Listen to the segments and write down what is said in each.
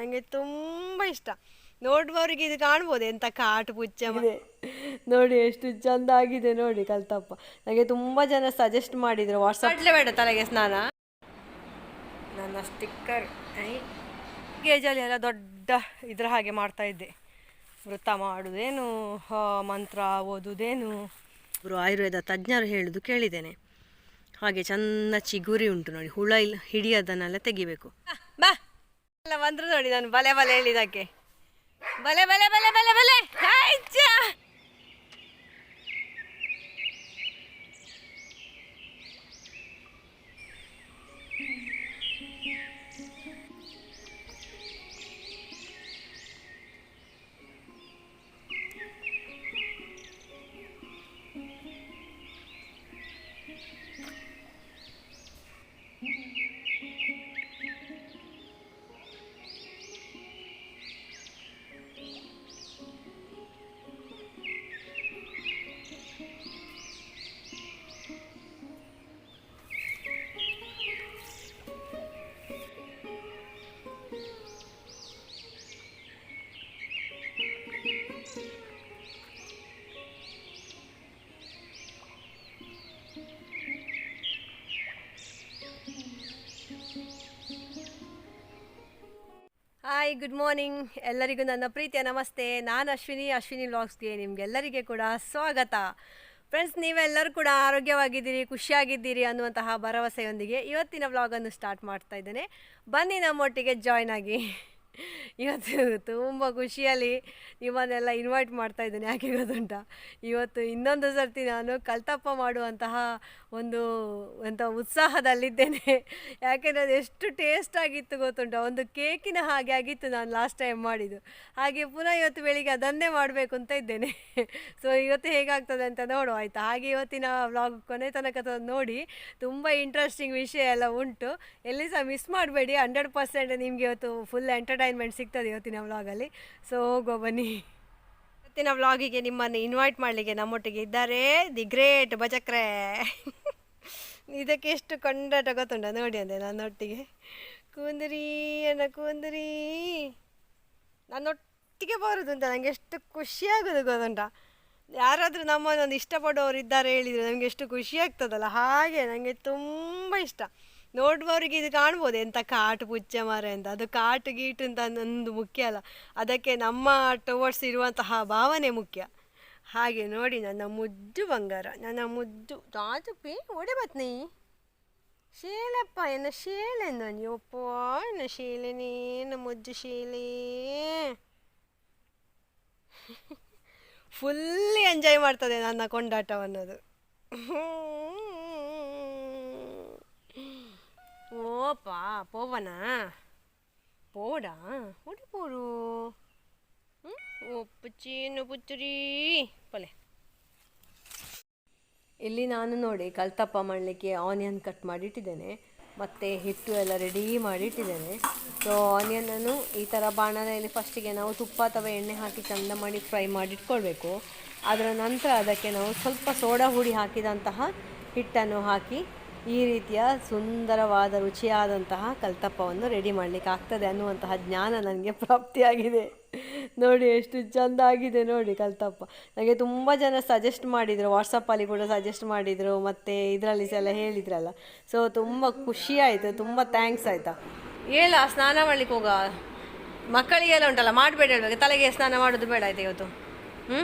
ನನಗೆ ತುಂಬ ಇಷ್ಟ. ನೋಡುವವರಿಗೆ ಇದು ಕಾಣ್ಬೋದು ಎಂತ ಕಾಟು ಪುಚ್ಚ ಇದೆ. ನೋಡಿ ಎಷ್ಟು ಚಂದ ಆಗಿದೆ ನೋಡಿ ಕಲ್ತಪ್ಪ. ನನಗೆ ತುಂಬ ಜನ ಸಜೆಸ್ಟ್ ಮಾಡಿದ್ರು ವಾಟ್ಸಪ್ ಬೇಡ ತಲೆಗೆ ಸ್ನಾನ. ನನ್ನ ಸ್ಟಿಕ್ಕರ್ ಗೇಜಲ್ಲಿ ಎಲ್ಲ ದೊಡ್ಡ ಇದ್ರ ಹಾಗೆ ಮಾಡ್ತಾ ಇದ್ದೆ. ವೃತ್ತ ಮಾಡುವುದೇನು ಆ, ಮಂತ್ರ ಓದುವುದೇನು ಇವರು ಆಯುರ್ವೇದ ತಜ್ಞರು ಹೇಳುದು ಕೇಳಿದ್ದೇನೆ. ಹಾಗೆ ಚಂದ ಚಿಗುರಿ ಉಂಟು ನೋಡಿ ಹುಳ ಇಲ್ಲ ಹಿಡಿಯೋದನ್ನೆಲ್ಲ ತೆಗಿಬೇಕು. ಬಾ. ಬಂದ್ರು ನೋಡಿ ನಾನು ಬಲೆ ಬಲೆ ಹೇಳಿದಕ್ಕೆ. ಬಲೆ ಬಲೆ ಬಲೆ ಬಲೆ ಬಲೆ. ಹಾಯ್ ಗುಡ್ ಮಾರ್ನಿಂಗ್ ಎಲ್ಲರಿಗೂ ನನ್ನ ಪ್ರೀತಿಯ ನಮಸ್ತೆ. ನಾನು ಅಶ್ವಿನಿ ಅಶ್ವಿನಿ ವ್ಲಾಗ್ಸ್ಗೆ ನಿಮಗೆಲ್ಲರಿಗೆ ಕೂಡ ಸ್ವಾಗತ. ಫ್ರೆಂಡ್ಸ್ ನೀವೆಲ್ಲರೂ ಕೂಡ ಆರೋಗ್ಯವಾಗಿದ್ದೀರಿ, ಖುಷಿಯಾಗಿದ್ದೀರಿ ಅನ್ನುವಂತಹ ಭರವಸೆಯೊಂದಿಗೆ ಇವತ್ತಿನ ವ್ಲಾಗನ್ನು ಸ್ಟಾರ್ಟ್ ಮಾಡ್ತಾ ಇದ್ದೇನೆ. ಬನ್ನಿ ನಮ್ಮೊಟ್ಟಿಗೆ ಜಾಯ್ನ್ ಆಗಿ. ಇವತ್ತು ತುಂಬ ಖುಷಿಯಲ್ಲಿ ನಿಮ್ಮನ್ನೆಲ್ಲ ಇನ್ವೈಟ್ ಮಾಡ್ತಾ ಇದ್ದೇನೆ. ಯಾಕೆ ಗೊತ್ತುಂಟ? ಇವತ್ತು ಇನ್ನೊಂದು ಸರ್ತಿ ನಾನು ಕಲ್ತಪ್ಪ ಮಾಡುವಂತಹ ಒಂದು ಎಂಥ ಉತ್ಸಾಹದಲ್ಲಿದ್ದೇನೆ. ಯಾಕೆಂದರೆ ಅದು ಎಷ್ಟು ಟೇಸ್ಟ್ ಆಗಿತ್ತು ಗೊತ್ತುಂಟ? ಒಂದು ಕೇಕಿನ ಹಾಗೆ ಆಗಿತ್ತು ನಾನು ಲಾಸ್ಟ್ ಟೈಮ್ ಮಾಡಿದ್ದು. ಹಾಗೆ ಪುನಃ ಇವತ್ತು ಬೆಳಿಗ್ಗೆ ಅದನ್ನೇ ಮಾಡಬೇಕು ಅಂತ ಇದ್ದೇನೆ. ಸೊ ಇವತ್ತು ಹೇಗಾಗ್ತದೆ ಅಂತ ನೋಡುವ, ಆಯಿತಾ? ಹಾಗೆ ಇವತ್ತಿನ ವ್ಲಾಗ್ ಕೊನೆ ತನಕ ನೋಡಿ, ತುಂಬ ಇಂಟ್ರೆಸ್ಟಿಂಗ್ ವಿಷಯ ಎಲ್ಲ ಉಂಟು. ಎಲ್ಲಿ ಸಹ ಮಿಸ್ ಮಾಡಬೇಡಿ ಹಂಡ್ರೆಡ್ ಪರ್ಸೆಂಟ್ ನಿಮಗೆ ಇವತ್ತು ಫುಲ್ ಎಂಟರ್ಟೈನ್ಮೆಂಟ್ ಸಿಗ್ತದೆ ಇವತ್ತಿನ ವ್ಲಾಗಲ್ಲಿ ಸೊ ಹೋಗೋ ಬನ್ನಿ. ಇವತ್ತಿನ ವ್ಲಾಗಿಗೆ ನಿಮ್ಮನ್ನು ಇನ್ವೈಟ್ ಮಾಡಲಿಕ್ಕೆ ನಮ್ಮೊಟ್ಟಿಗೆ ಇದ್ದಾರೆ ದಿ ಗ್ರೇಟ್ ಬಜಕ್ರೆ ಇದಕ್ಕೆ ಎಷ್ಟು ಕೊಂಡಾಟ ಗೊತ್ತುಂಟ? ನೋಡಿ ಅಂದೆ ನನ್ನೊಟ್ಟಿಗೆ. ಕೂಂದ್ರಿ ಅಣ್ಣ, ಕೂಂದ್ರಿ. ನನ್ನೊಟ್ಟಿಗೆ ಬರೋದು ಅಂತ ನನಗೆ ಎಷ್ಟು ಖುಷಿ ಆಗೋದು ಗೊತ್ತುಂಟ? ಯಾರಾದರೂ ನಮ್ಮನ್ನೊಂದು ಇಷ್ಟಪಡೋರು ಇದ್ದಾರೆ ಹೇಳಿದರೆ ನನಗೆ ಎಷ್ಟು ಖುಷಿ ಆಗ್ತದಲ್ಲ? ಹಾಗೆ ನನಗೆ ತುಂಬ ಇಷ್ಟ. ನೋಡುವವರಿಗೆ ಇದು ಕಾಣ್ಬೋದು ಎಂಥ ಕಾಟು ಪುಚ್ಚ ಮರ ಅಂತ ಅದು ಕಾಟು ಗೀಟು ಅಂತ ನಂದು ಮುಖ್ಯ ಅಲ್ಲ. ಅದಕ್ಕೆ ನಮ್ಮ ಟುವರ್ಡ್ಸ್ ಇರುವಂತಹ ಭಾವನೆ ಮುಖ್ಯ. ಹಾಗೆ ನೋಡಿ ನನ್ನ ಮುದ್ದು ಬಂಗಾರ, ನನ್ನ ಮುದ್ದು. ಪೇ ಒಡೆ ಬತ್ನಿ ಶೀಲಪ್ಪ, ಎನ್ನ ಶೀಲೆ ಒಪ್ಪ, ಎನ್ನ ಶೀಲೆನೇ ಮುದ್ದು ಶೀಲೆ ಫುಲ್ಲಿ ಎಂಜಾಯ್ ಮಾಡ್ತದೆ ನನ್ನ ಕೊಂಡಾಟವನ್ನದು. ಓಪಾ ಪೋವನಾ போடா ஓடி போடு ಒಪ್ಪಚ್ಚೇನು ಪುಚ್ಚರಿ ಪಲೆ ಇಲ್ಲಿ ನಾನು ನೋಡಿ ಕಲ್ತಪ್ಪ ಮಾಡಲಿಕ್ಕೆ ಆನಿಯನ್ ಕಟ್ ಮಾಡಿಟ್ಟಿದ್ದೇನೆ ಮತ್ತು ಹಿಟ್ಟು ಎಲ್ಲ ರೆಡಿ ಮಾಡಿಟ್ಟಿದ್ದೇನೆ ಸೊ ಆನಿಯನನ್ನು ಈ ಥರ ಬಾಣಲೆಯಲ್ಲಿ ಫಸ್ಟಿಗೆ ನಾವು ತುಪ್ಪ ಅಥವಾ ಎಣ್ಣೆ ಹಾಕಿ ಚಂದ ಮಾಡಿ ಫ್ರೈ ಮಾಡಿಟ್ಕೊಳ್ಬೇಕು ಅದರ ನಂತರ ಅದಕ್ಕೆ ನಾವು ಸ್ವಲ್ಪ ಸೋಡಾ ಹುಡಿ ಹಾಕಿದಂತಹ ಹಿಟ್ಟನ್ನು ಹಾಕಿ ಈ ರೀತಿಯ ಸುಂದರವಾದ, ರುಚಿಯಾದಂತಹ ಕಲ್ತಪ್ಪವನ್ನು ರೆಡಿ ಮಾಡಲಿಕ್ಕೆ ಆಗ್ತದೆ ಅನ್ನುವಂತಹ ಜ್ಞಾನ ನನಗೆ ಪ್ರಾಪ್ತಿಯಾಗಿದೆ. ನೋಡಿ ಎಷ್ಟು ಚೆಂದ ಆಗಿದೆ ನೋಡಿ ಕಲ್ತಪ್ಪ. ನನಗೆ ತುಂಬ ಜನ ಸಜೆಸ್ಟ್ ಮಾಡಿದರು ವಾಟ್ಸಪ್ಪಲ್ಲಿ ಕೂಡ ಸಜೆಸ್ಟ್ ಮಾಡಿದರು, ಮತ್ತು ಇದರಲ್ಲಿ ಎಲ್ಲ ಹೇಳಿದ್ರಲ್ಲ. ಸೊ ತುಂಬ ಖುಷಿ ಆಯಿತು, ತುಂಬ ಥ್ಯಾಂಕ್ಸ್ ಆಯಿತಾ. ಹೇಳ ಸ್ನಾನ ಮಾಡ್ಲಿಕ್ಕೆ ಹೋಗ. ಮಕ್ಕಳಿಗೆಲ್ಲ ಉಂಟಲ್ಲ, ಮಾಡಬೇಡ ಹೇಳ್ಬೇಕು. ತಲೆಗೆ ಸ್ನಾನ ಮಾಡೋದು ಬೇಡ ಆಯ್ತು ಇವತ್ತು? ಹ್ಞೂ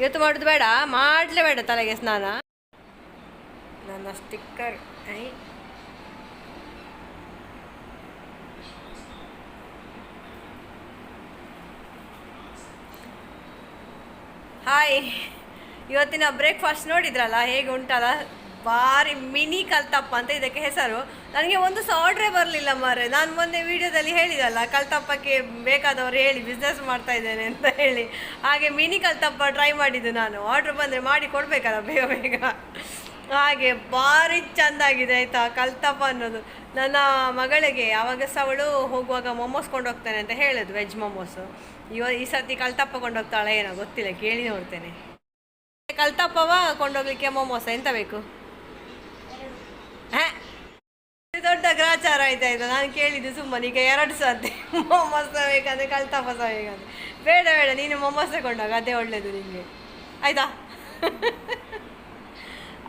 ಇವತ್ತು ಮಾಡೋದು ಬೇಡ? ಮಾಡಲೇ ಬೇಡ ತಲೆಗೆ ಸ್ನಾನ. ನನ್ನ ಸ್ಟಿಕ್ಕರ್, ಐ. ಹಾಯ್. ಇವತ್ತಿನ ಬ್ರೇಕ್ಫಾಸ್ಟ್ ನೋಡಿದ್ರಲ್ಲ, ಹೇಗೆ ಉಂಟಲ್ಲ? ಭಾರಿ ಮಿನಿ ಕಲ್ತಪ್ಪ ಅಂತ ಇದಕ್ಕೆ ಹೆಸರು. ನನಗೆ ಒಂದು ಸಹ ಆರ್ಡ್ರೇ ಬರಲಿಲ್ಲ ಮಾರೆ. ನಾನು ಮೊನ್ನೆ ವಿಡಿಯೋದಲ್ಲಿ ಹೇಳಿದಲ್ಲ, ಕಲ್ತಪ್ಪಕ್ಕೆ ಬೇಕಾದವರು ಹೇಳಿ ಬಿಸ್ನೆಸ್ ಮಾಡ್ತಾ ಇದ್ದೇನೆ ಅಂತ ಹೇಳಿ. ಹಾಗೆ ಮಿನಿ ಕಲ್ತಪ್ಪ ಟ್ರೈ ಮಾಡಿದ್ದು ನಾನು. ಆರ್ಡ್ರ್ ಬಂದರೆ ಮಾಡಿ ಕೊಡಬೇಕಲ್ಲ ಬೇಗ ಬೇಗ. ಹಾಗೆ ಭಾರಿ ಚೆಂದಾಗಿದೆ ಆಯ್ತಾ ಕಲ್ತಪ್ಪ ಅನ್ನೋದು. ನನ್ನ ಮಗಳಿಗೆ ಯಾವಾಗ ಸಹ ಅವಳು ಹೋಗುವಾಗ ಮೊಮೋಸ್ ಕೊಂಡೋಗ್ತಾನೆ ಅಂತ ಹೇಳುದು ವೆಜ್ ಮೊಮೋಸು ಇವ ಈ ಸರ್ತಿ ಕಲ್ತಪ್ಪ ಕೊಂಡೋಗ್ತಾಳೆ ಏನೋ ಗೊತ್ತಿಲ್ಲ, ಕೇಳಿ ನೋಡ್ತೇನೆ. ಕಲ್ತಪ್ಪವ ಕೊಂಡೋಗ್ಲಿಕ್ಕೆ ಮೊಮೋಸ ಎಂತ ಬೇಕು? ಹಾ? ದೊಡ್ಡ ಗ್ರಾಚಾರ ಆಯ್ತಾ ಇದು? ನಾನು ಕೇಳಿದ್ದು ಸುಮ್ಮನೆ, ಈಗ ಎರಡು ಸರ್ತಿ ಮೊಮೋಸ ಬೇಕಂದ್ರೆ ಕಳ್ತಪಸ ಬೇಕಂದ್ರೆ. ಬೇಡ ಬೇಡ, ನೀನು ಮೊಮೋಸ ಕೊಂಡೋಗ, ಅದೇ ಒಳ್ಳೇದು ನಿಮಗೆ ಆಯ್ತಾ?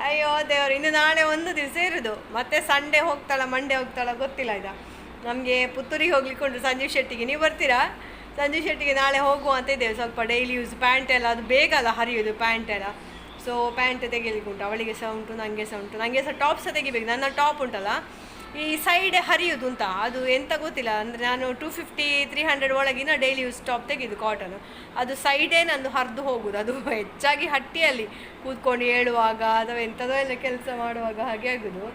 ಅಯ್ಯೋ ದೇವರು, ಇನ್ನು ನಾಳೆ ಒಂದು ದಿವಸ ಇರೋದು. ಮತ್ತೆ ಸಂಡೇ ಹೋಗ್ತಾಳ ಮಂಡೇ ಹೋಗ್ತಾಳ, ಗೊತ್ತಿಲ್ಲ ಇದು ನಮಗೆ ಪುತ್ತೂರಿಗೆ ಹೋಗ್ಲಿಕ್ಕೆ ಉಂಟು ಸಂಜೀವ್ ಶೆಟ್ಟಿಗೆ. ನೀವು ಬರ್ತೀರಾ? ಸಂಜೀವ್ ಶೆಟ್ಟಿಗೆ ನಾಳೆ ಹೋಗುವ ಅಂತ ಇದ್ದೇವೆ. ಸ್ವಲ್ಪ ಡೈಲಿ ಯೂಸ್ ಪ್ಯಾಂಟ್ ಎಲ್ಲ, ಅದು ಬೇಗ ಅಲ್ಲ, ಹರಿಯೋದು ಪ್ಯಾಂಟ್ ಎಲ್ಲ. ಸೊ ಪ್ಯಾಂಟ್ ತೆಗಿಲಿಕ್ಕೆ ಉಂಟು. ಅವಳಿಗೆ ಸಹ ಉಂಟು ನನಗೆ ಸಹ ಉಂಟು. ನನಗೆ ಸಹ ಟಾಪ್ ಸಹ ತೆಗಿಬೇಕು. ನನ್ನ ಟಾಪ್ ಉಂಟಲ್ಲ? ಈ ಸೈಡ್ ಹರಿಯೋದು ಅಂತ ಅದು ಎಂತ ಗೊತ್ತಿಲ್ಲ. ಅಂದರೆ ನಾನು ಟೂ ಫಿಫ್ಟಿ ತ್ರೀ ಹಂಡ್ರೆಡ್ ಒಳಗಿನ ಡೈಲಿ ಯೂಸ್ ಟಾಪ್ ತೆಗೆದು ಕಾಟನ್ ಅದು ಸೈಡೇ ನಂದು ಹರಿದು ಹೋಗುದು. ಅದು ಹೆಚ್ಚಾಗಿ ಹಟ್ಟಿಯಲ್ಲಿ ಕೂತ್ಕೊಂಡು ಹೇಳುವಾಗ ಅಥವಾ ಎಂಥದೋ ಎಲ್ಲ ಕೆಲಸ ಮಾಡುವಾಗ ಹಾಗೆ ಆಗೋದು.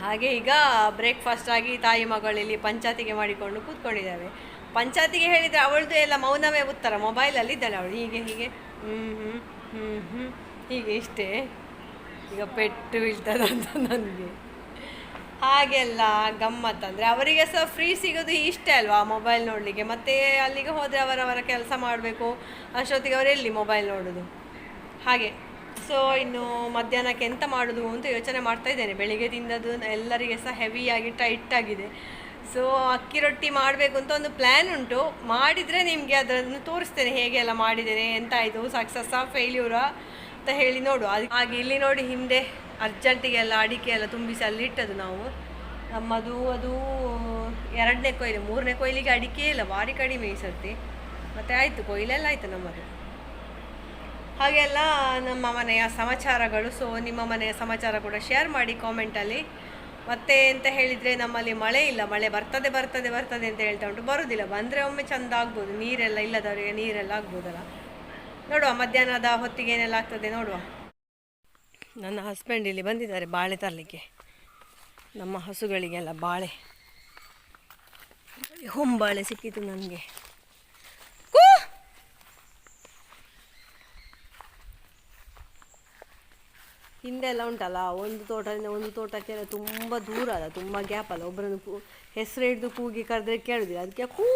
ಹಾಗೆ ಈಗ ಬ್ರೇಕ್ಫಾಸ್ಟ್ ಆಗಿ ತಾಯಿ ಮಗಳಲ್ಲಿ ಪಂಚಾಯತಿಗೆ ಮಾಡಿಕೊಂಡು ಕೂತ್ಕೊಂಡಿದ್ದಾವೆ. ಪಂಚಾಯತಿಗೆ ಹೇಳಿದರೆ ಅವಳದು ಎಲ್ಲ ಮೌನವೇ ಉತ್ತರ. ಮೊಬೈಲಲ್ಲಿ ಇದ್ದಾಳೆ ಅವಳು. ಹೀಗೆ ಹೀಗೆ. ಹ್ಞೂ ಹ್ಞೂ ಹ್ಞೂ ಹ್ಞೂ ಹೀಗೆ ಇಷ್ಟೇ. ಈಗ ಪೆಟ್ಟು ಬೀಳ್ತದಂತ ನನಗೆ. ಹಾಗೆಲ್ಲ ಗಮ್ಮತ್ ಅಂದರೆ ಅವರಿಗೆ ಸಹ ಫ್ರೀ ಸಿಗೋದು ಇಷ್ಟೇ ಅಲ್ವಾ ಮೊಬೈಲ್ ನೋಡಲಿಕ್ಕೆ? ಮತ್ತೆ ಅಲ್ಲಿಗೆ ಹೋದರೆ ಅವರವರ ಕೆಲಸ ಮಾಡಬೇಕು, ಅಷ್ಟೊತ್ತಿಗೆ ಅವರು ಎಲ್ಲಿ ಮೊಬೈಲ್ ನೋಡೋದು? ಹಾಗೆ. ಸೊ ಇನ್ನು ಮಧ್ಯಾಹ್ನಕ್ಕೆ ಎಂತ ಮಾಡೋದು ಅಂತ ಯೋಚನೆ ಮಾಡ್ತಾ ಇದ್ದೇನೆ. ಬೆಳಿಗ್ಗೆ ತಿಂದದ್ದು ಎಲ್ಲರಿಗೆ ಸಹ ಹೆವಿಯಾಗಿ ಟೈಟ್ ಆಗಿದೆ. ಸೊ ಅಕ್ಕಿ ರೊಟ್ಟಿ ಮಾಡಬೇಕು ಅಂತ ಒಂದು ಪ್ಲ್ಯಾನ್ ಉಂಟು. ಮಾಡಿದರೆ ನಿಮಗೆ ಅದನ್ನು ತೋರಿಸ್ತೇನೆ. ಹೇಗೆ ಎಲ್ಲ ಮಾಡಿದ್ದೇನೆ ಎಂತ ಆಯಿತು ಸಕ್ಸಸ್ಸಾ ಫೇಲ್ಯೂರಾ ಅಂತ ಹೇಳಿ ನೋಡು ಅದು ಹಾಗೆ ಇಲ್ಲಿ ನೋಡಿ ಹಿಂದೆ ಅರ್ಜೆಂಟಿಗೆಲ್ಲ ಅಡಿಕೆ ಎಲ್ಲ ತುಂಬಿಸಿ ಅಲ್ಲಿ ಇಟ್ಟದು ನಾವು. ನಮ್ಮದು ಅದು, ಎರಡನೇ ಕೊಯ್ಲು, ಮೂರನೇ ಕೊಯ್ಲಿಗೆ ಅಡಿಕೆ ಇಲ್ಲ, ಭಾರಿ ಕಡಿಮೆ ಈ ಸರ್ತಿ. ಮತ್ತು ಆಯಿತು, ಕೊಯ್ಲೆಲ್ಲ ಆಯಿತು ನಮ್ಮದು. ಹಾಗೆಲ್ಲ ನಮ್ಮ ಮನೆಯ ಸಮಾಚಾರಗಳು ಸೊ ನಿಮ್ಮ ಮನೆಯ ಸಮಾಚಾರ ಕೂಡ ಶೇರ್ ಮಾಡಿ ಕಾಮೆಂಟಲ್ಲಿ ಮತ್ತೆ ಅಂತ ಹೇಳಿದರೆ ನಮ್ಮಲ್ಲಿ ಮಳೆ ಇಲ್ಲ, ಮಳೆ ಬರ್ತದೆ ಬರ್ತದೆ ಬರ್ತದೆ ಅಂತ ಹೇಳ್ತಾ ಉಂಟು. ಬರೋದಿಲ್ಲ, ಬಂದರೆ ಒಮ್ಮೆ ಚಂದ ಆಗ್ಬೋದು. ನೀರೆಲ್ಲ ಇಲ್ಲದವರಿಗೆ ನೀರೆಲ್ಲ ಆಗ್ಬೋದಲ್ಲ. ನೋಡುವ, ಮಧ್ಯಾಹ್ನದ ಹೊತ್ತಿಗೆ ಏನೆಲ್ಲ ಆಗ್ತದೆ ನೋಡುವ. ನನ್ನ ಹಸ್ಬೆಂಡ್ ಇಲ್ಲಿ ಬಂದಿದ್ದಾರೆ ಬಾಳೆ ತರಲಿಕ್ಕೆ. ನಮ್ಮ ಹಸುಗಳಿಗೆಲ್ಲ ಬಾಳೆ. ಹೊಂಬಾಳೆ ಸಿಕ್ಕಿತು ನನಗೆ. ಹಿಂದೆ ಎಲ್ಲ ಉಂಟಲ್ಲ, ಒಂದು ತೋಟದಿಂದ ಒಂದು ತೋಟಕ್ಕೆ ತುಂಬ ದೂರ ಅಲ್ಲ, ತುಂಬ ಗ್ಯಾಪ್ ಅಲ್ಲ. ಒಬ್ಬರನ್ನು ಕೂ, ಹೆಸರು ಹಿಡಿದು ಕೂಗಿ ಕರೆದ್ರೆ ಕೇಳುದಿಲ್ಲ. ಅದಕ್ಕೆ ಕೂ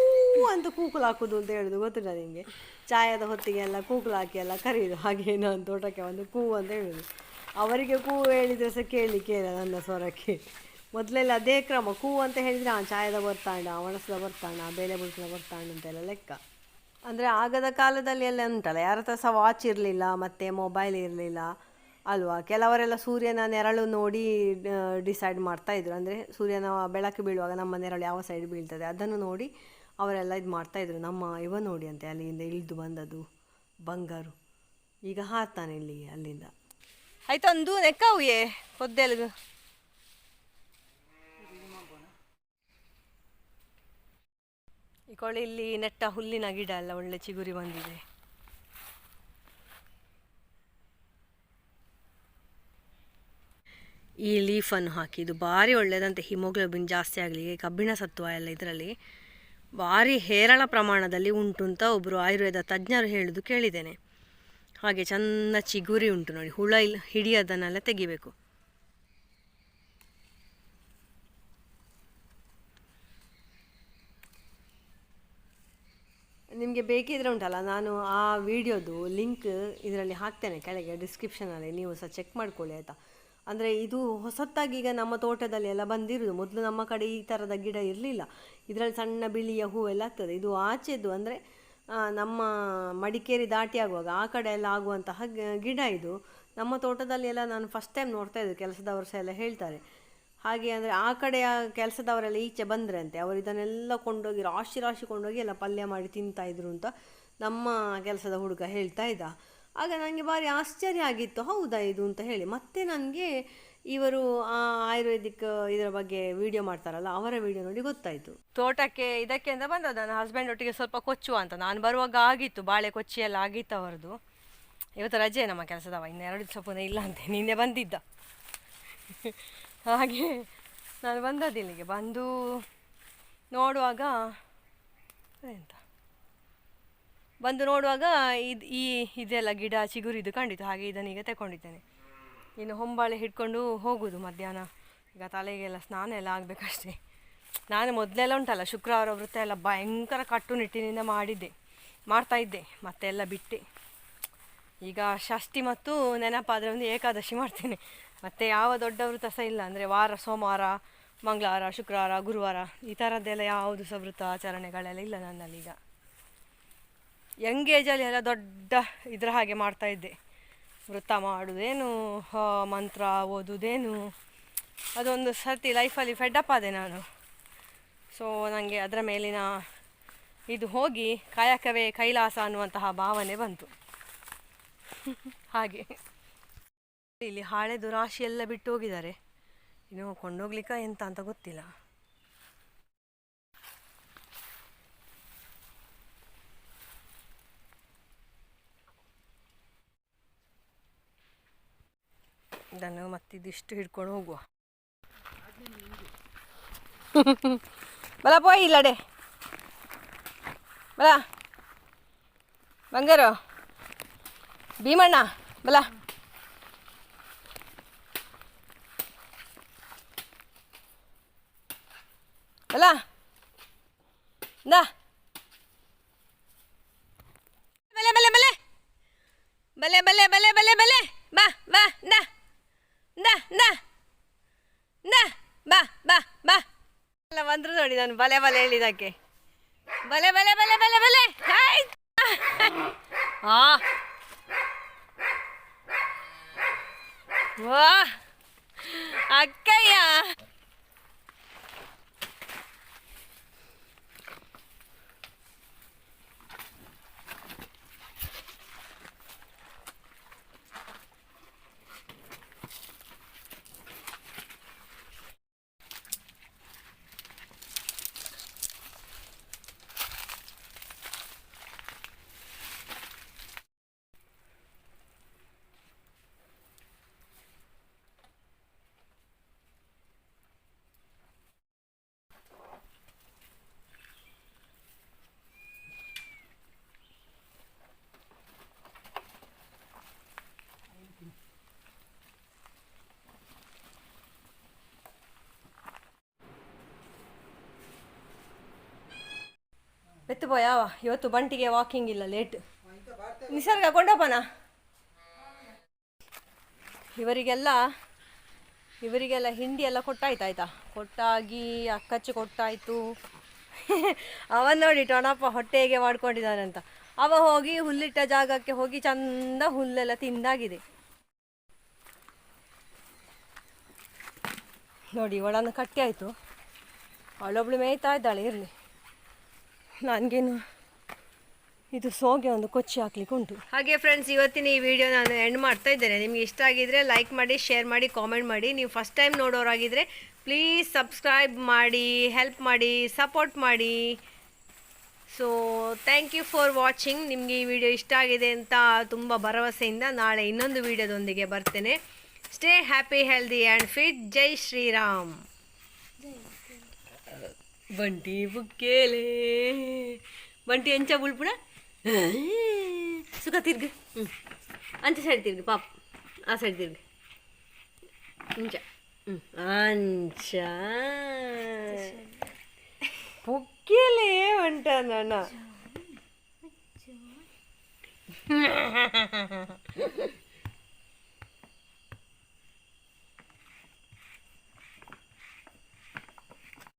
ಅಂತ ಕೂಕುಲು ಹಾಕೋದು ಅಂತ ಹೇಳುದು ಗೊತ್ತಿಲ್ಲ ನಿಮಗೆ ಚಾಯದ ಹೊತ್ತಿಗೆ ಎಲ್ಲ ಕೂಕುಲು ಹಾಕಿ ಎಲ್ಲ ಕರೆಯೋದು ಹಾಗೆ ನಾನು ತೋಟಕ್ಕೆ ಒಂದು ಕೂ ಅಂತ ಹೇಳುದು. ಅವರಿಗೆ ಕೂ ಹೇಳಿದರೆ ಸಹ ಕೇಳಲಿಕ್ಕೆ ಇಲ್ಲ ನನ್ನ ಸ್ವರಕ್ಕೆ. ಮೊದಲೆಲ್ಲ ಅದೇ ಕ್ರಮ. ಕೂ ಅಂತ ಹೇಳಿದರೆ, ಆ ಚಾಯದ ಬರ್ತಾಣ ಒಣಸದ ಬರ್ತಾಣ ಬೇಲೆ ಬುಡ್ಸದ ಬರ್ತಾಣ ಅಂತೆಲ್ಲ ಲೆಕ್ಕ. ಅಂದರೆ ಆಗದ ಕಾಲದಲ್ಲಿ ಎಲ್ಲ ಉಂಟಲ್ಲ ಯಾರ ಹತ್ರ ಸಹ ವಾಚ್ ಇರಲಿಲ್ಲ, ಮತ್ತು ಮೊಬೈಲ್ ಇರಲಿಲ್ಲ, ಅಲ್ವಾ? ಕೆಲವರೆಲ್ಲ ಸೂರ್ಯನ ನೆರಳು ನೋಡಿ ಡಿಸೈಡ್ ಮಾಡ್ತಾ ಇದ್ರು. ಅಂದರೆ ಸೂರ್ಯನ ಬೆಳಕು ಬೀಳುವಾಗ ನಮ್ಮ ನೆರಳು ಯಾವ ಸೈಡ್ ಬೀಳ್ತದೆ ಅದನ್ನು ನೋಡಿ ಅವರೆಲ್ಲ ಇದು ಮಾಡ್ತಾಯಿದ್ರು ನಮ್ಮ ಇವ ನೋಡಿ ಅಂತೆ, ಅಲ್ಲಿಂದ ಇಳಿದು ಬಂದದ್ದು ಬಂಗಾರು. ಈಗ ಹಾರ್ತಾನೆ ಇಲ್ಲಿ, ಅಲ್ಲಿಂದ. ಆಯ್ತೊಂದು ನೆಕ್ಕವುಯೇ ಹೊದ್ದೆಲ್ಗು ಈ ಕೊಳೆ ಇಲ್ಲಿ ನೆಟ್ಟ ಹುಲ್ಲಿನ ಗಿಡ ಎಲ್ಲ ಒಳ್ಳೆ ಚಿಗುರಿ ಬಂದಿದೆ. ಈ ಲೀಫನ್ನು ಹಾಕಿ, ಇದು ಭಾರಿ ಒಳ್ಳೆಯದಂತೆ ಹಿಮೋಗ್ಲೋಬಿನ್ ಜಾಸ್ತಿ ಆಗಲಿ ಕಬ್ಬಿಣ ಸತ್ವ ಎಲ್ಲ ಇದರಲ್ಲಿ ಭಾರಿ ಹೇರಳ ಪ್ರಮಾಣದಲ್ಲಿ ಉಂಟು ಅಂತ ಒಬ್ಬರು ಆಯುರ್ವೇದ ತಜ್ಞರು ಹೇಳೋದು ಕೇಳಿದ್ದೇನೆ. ಹಾಗೆ ಚೆನ್ನ ಚಿಗುರಿ ಉಂಟು ನೋಡಿ. ಹುಳ ಇಲ್ಲ, ಹಿಡಿಯೋದನ್ನೆಲ್ಲ ತೆಗಿಬೇಕು. ನಿಮಗೆ ಬೇಕಿದ್ರೆ ಉಂಟಲ್ಲ, ನಾನು ಆ ವಿಡಿಯೋದು ಲಿಂಕ್ ಇದರಲ್ಲಿ ಹಾಕ್ತೇನೆ ಕೆಳಗೆ, ಡಿಸ್ಕ್ರಿಪ್ಷನಲ್ಲಿ. ನೀವು ಸಹ ಚೆಕ್ ಮಾಡ್ಕೊಳ್ಳಿ, ಆಯಿತಾ? ಅಂದರೆ ಇದು ಹೊಸತ್ತಾಗಿ ಈಗ ನಮ್ಮ ತೋಟದಲ್ಲಿ ಎಲ್ಲ ಬಂದಿರೋದು. ಮೊದಲು ನಮ್ಮ ಕಡೆ ಈ ಥರದ ಗಿಡ ಇರಲಿಲ್ಲ. ಇದರಲ್ಲಿ ಸಣ್ಣ ಬಿಳಿಯ ಹೂವೆಲ್ಲ ಆಗ್ತದೆ. ಇದು ಆಚೆದು ಅಂದರೆ ನಮ್ಮ ಮಡಿಕೇರಿ ದಾಟಿ ಆಗುವಾಗ ಆ ಕಡೆ ಎಲ್ಲ ಆಗುವಂತಹ ಗಿಡ ಇದು. ನಮ್ಮ ತೋಟದಲ್ಲಿ ಎಲ್ಲ ನಾನು ಫಸ್ಟ್ ಟೈಮ್ ನೋಡ್ತಾ ಇದ್ದೆ, ಕೆಲಸದವರು ಸಹ ಎಲ್ಲ ಹೇಳ್ತಾರೆ. ಹಾಗೆ ಅಂದರೆ ಆ ಕಡೆಯ ಕೆಲಸದವರೆಲ್ಲ ಈಚೆ ಬಂದರೆ ಅಂತೆ ಅವರು ಇದನ್ನೆಲ್ಲ ಕೊಂಡೋಗಿ ರಾಶಿ ರಾಶಿ ಕೊಂಡೋಗಿ ಎಲ್ಲ ಪಲ್ಯ ಮಾಡಿ ತಿಂತಾ ಇದ್ರು ಅಂತ ನಮ್ಮ ಕೆಲಸದ ಹುಡುಗ ಹೇಳ್ತಾ ಇದ್ದ. ಆಗ ನನಗೆ ಭಾರಿ ಆಶ್ಚರ್ಯ ಆಗಿತ್ತು, ಹೌದಾ ಇದು ಅಂತ ಹೇಳಿ. ಮತ್ತೆ ನನಗೆ ಇವರು ಆಯುರ್ವೇದಿಕ್ ಇದರ ಬಗ್ಗೆ ವಿಡಿಯೋ ಮಾಡ್ತಾರಲ್ಲ, ಅವರ ವಿಡಿಯೋ ನೋಡಿ ಗೊತ್ತಾಯಿತು. ತೋಟಕ್ಕೆ ಇದಕ್ಕೆ ಅಂತ ಬಂದದ್ದು, ನನ್ನ ಹಸ್ಬೆಂಡ್ ಒಟ್ಟಿಗೆ ಸ್ವಲ್ಪ ಕೊಚ್ಚುವ ಅಂತ. ನಾನು ಬರುವಾಗ ಆಗಿತ್ತು, ಬಾಳೆ ಕೊಚ್ಚಿ ಎಲ್ಲ ಆಗಿತ್ತು ಅವರದು. ಇವತ್ತು ರಜೆ ನಮ್ಮ ಕೆಲಸದವ ಇನ್ನು ಎರಡು ದಿವಸ ಇಲ್ಲ ಅಂತೆ ನಿನ್ನೆ ಬಂದಿದ್ದ. ಹಾಗೆ ನಾನು ಬಂದದ್ದು ಇಲ್ಲಿಗೆ. ಬಂದು ನೋಡುವಾಗ, ಎಂತ? ಬಂದು ನೋಡುವಾಗ ಇದು ಈ ಇದೆಲ್ಲ ಗಿಡ ಚಿಗುರಿದು ಕಂಡಿತು ಹಾಗೆ ಇದನ್ನೀಗ ತಗೊಂಡಿದ್ದೇನೆ ಇನ್ನು ಹೊಂಬಾಳೆ ಹಿಡ್ಕೊಂಡು ಹೋಗೋದು ಮಧ್ಯಾಹ್ನ. ಈಗ ತಲೆಗೆಲ್ಲ ಸ್ನಾನ ಎಲ್ಲ ಆಗಬೇಕಷ್ಟೇ. ನಾನು ಮೊದಲೆಲ್ಲ ಉಂಟಲ್ಲ, ಶುಕ್ರವಾರ ವೃತ್ತ ಎಲ್ಲ ಭಯಂಕರ ಕಟ್ಟುನಿಟ್ಟಿನಿಂದ ಮಾಡಿದ್ದೆ ಮಾಡ್ತಾಯಿದ್ದೆ ಮತ್ತೆ ಎಲ್ಲ ಬಿಟ್ಟೆ. ಈಗ ಷಷ್ಠಿ ಮತ್ತು ನೆನಪಾದರೆ ಒಂದು ಏಕಾದಶಿ ಮಾಡ್ತೇನೆ. ಮತ್ತು ಯಾವ ದೊಡ್ಡ ವೃತ್ತ ಸಹ ಇಲ್ಲ, ಅಂದರೆ ವಾರ, ಸೋಮವಾರ, ಮಂಗಳವಾರ, ಶುಕ್ರವಾರ, ಗುರುವಾರ, ಈ ಥರದ್ದೆಲ್ಲ ಯಾವುದು ಸಹ ವೃತ್ತ ಆಚರಣೆಗಳೆಲ್ಲ ಇಲ್ಲ ನನ್ನಲ್ಲೀಗ ಯಂಗ್ ಏಜಲ್ಲಿ ಎಲ್ಲ ದೊಡ್ಡ ಇದರ ಹಾಗೆ ಮಾಡ್ತಾ ಇದ್ದೆ. ವೃತ್ತ ಮಾಡುವುದೇನು ಆ, ಮಂತ್ರ ಓದುವುದೇನು ಅದೊಂದು ಸರ್ತಿ ಲೈಫಲ್ಲಿ ಫೆಡ್ಡಪ್ ಆದೆ ನಾನು. ಸೊ ನನಗೆ ಅದರ ಮೇಲಿನ ಇದು ಹೋಗಿ ಕಾಯಕವೇ ಕೈಲಾಸ ಅನ್ನುವಂತಹ ಭಾವನೆ ಬಂತು. ಹಾಗೆ. ಇಲ್ಲಿ ಹಾಳೆದು ದುರಾಶಿ ಎಲ್ಲ ಬಿಟ್ಟು ಹೋಗಿದ್ದಾರೆ. ಇನ್ನು ಕೊಂಡೋಗ್ಲಿಕ್ಕ ಎಂತ ಅಂತ ಗೊತ್ತಿಲ್ಲ. ಇದನ್ನು ಮತ್ತಿದಿಷ್ಟು ಹಿಡ್ಕೊಂಡು ಹೋಗುವ. ಬಲ ಪೋಯ್ ಇಲ್ಲಡೆ. ಬಲ. ಬಂಗಾರು. ಭೀಮಣ್ಣ, ಬಲ. ಬಲ. ನಾ ಬಲೆ ಬಲೆ ಬಲೆ. ಬಲೆ ಬಲೆ ಬಲೆ ಬಲೆ ಬಲೆ. ಬಾ ಬಾ ನಾ ನಾ ನಾ ಬಾ ಬಾ ಬಾ ಎಲ್ಲ ಬಂದ್ರು ನೋಡಿ ನಾನು. ಬಲೆ ಬಲೆ ಹೇಳಿದಕ್ಕೆ. ಬಲೆ ಬಲೆ ಬಲೆ ಬಲೆ ಬಲೆ. ಆ. ವಾ ಅಕ್ಕಯ್ಯ. ಎತ್ತು ಯಾವ? ಇವತ್ತು ಬಂಟಿಗೆ ವಾಕಿಂಗ್ ಇಲ್ಲ ಲೇಟ್ ನಿಸರ್ಗ ಕೊಂಡಪ್ಪನ ಇವರಿಗೆಲ್ಲ ಇವರಿಗೆಲ್ಲ ಹಿಂಡಿ ಎಲ್ಲ ಕೊಟ್ಟಾಯ್ತು, ಆಯ್ತಾ? ಕೊಟ್ಟಾಗಿ ಅಕ್ಕಚ್ಚು ಕೊಟ್ಟಾಯ್ತು. ಅವ ನೋಡಿ ಟೊಣಪ್ಪ ಹೊಟ್ಟೆಗೆ ಅಂತ ಅವ ಹೋಗಿ ಹುಲ್ಲಿಟ್ಟ ಜಾಗಕ್ಕೆ ಹೋಗಿ ಚಂದ ಹುಲ್ಲೆಲ್ಲ ತಿಂದಾಗಿದೆ. ನೋಡಿ, ಇವಳನ್ನು ಕಟ್ಟಿ ಆಯಿತು. ಅವಳೊಬ್ಳು ಮೇಯ್ತಾ ಇದ್ದಾಳೆ, ಇರಲಿ. ನನಗೇನು ಇದು ಸೋಗೆ ಒಂದು ಕೊಚ್ಚಿ ಹಾಕ್ಲಿಕ್ಕೆ ಉಂಟು. ಹಾಗೆ ಫ್ರೆಂಡ್ಸ್ ಇವತ್ತಿನ ಈ ವಿಡಿಯೋ ನಾನು ಎಂಡ್ ಮಾಡ್ತಾ ಇದ್ದೇನೆ. ನಿಮ್ಗೆ ಇಷ್ಟ ಆಗಿದ್ರೆ ಲೈಕ್ ಮಾಡಿ ಶೇರ್ ಮಾಡಿ ಕಾಮೆಂಟ್ ಮಾಡಿ. ನೀವು ಫಸ್ಟ್ ಟೈಮ್ ನೋಡೋರಾಗಿದ್ದರೆ ಪ್ಲೀಸ್ ಸಬ್ಸ್ಕ್ರೈಬ್ ಮಾಡಿ ಹೆಲ್ಪ್ ಮಾಡಿ ಸಪೋರ್ಟ್ ಮಾಡಿ. So thank you for watching ನಿಮಗೆ ಈ ವಿಡಿಯೋ ಇಷ್ಟ ಆಗಿದೆ ಅಂತ ತುಂಬ ಭರವಸೆಯಿಂದ ನಾಳೆ ಇನ್ನೊಂದು ವಿಡಿಯೋದೊಂದಿಗೆ ಬರ್ತೇನೆ. Stay happy healthy and fit ಜೈ ಶ್ರೀರಾಮ್. ಬಂಟಿ ಬುಕ್ಕೇಲೆ ಬಂಟಿ ಎಂಚ ಬುಳ್ಪುಡ ಸುಖ ತಿರ್ಗು ಹ್ಞೂ ಅಂಚ ಸೈಡ್ ತಿರ್ಗು ಪಾಪ ಆ ಸೈಡ್ ತಿರ್ಗು ಇಂಚ ಹ್ಞೂ ಅಂಚ ಬುಕ್ಕೇಲೆ ಹೊಂಟ ನನ್ನ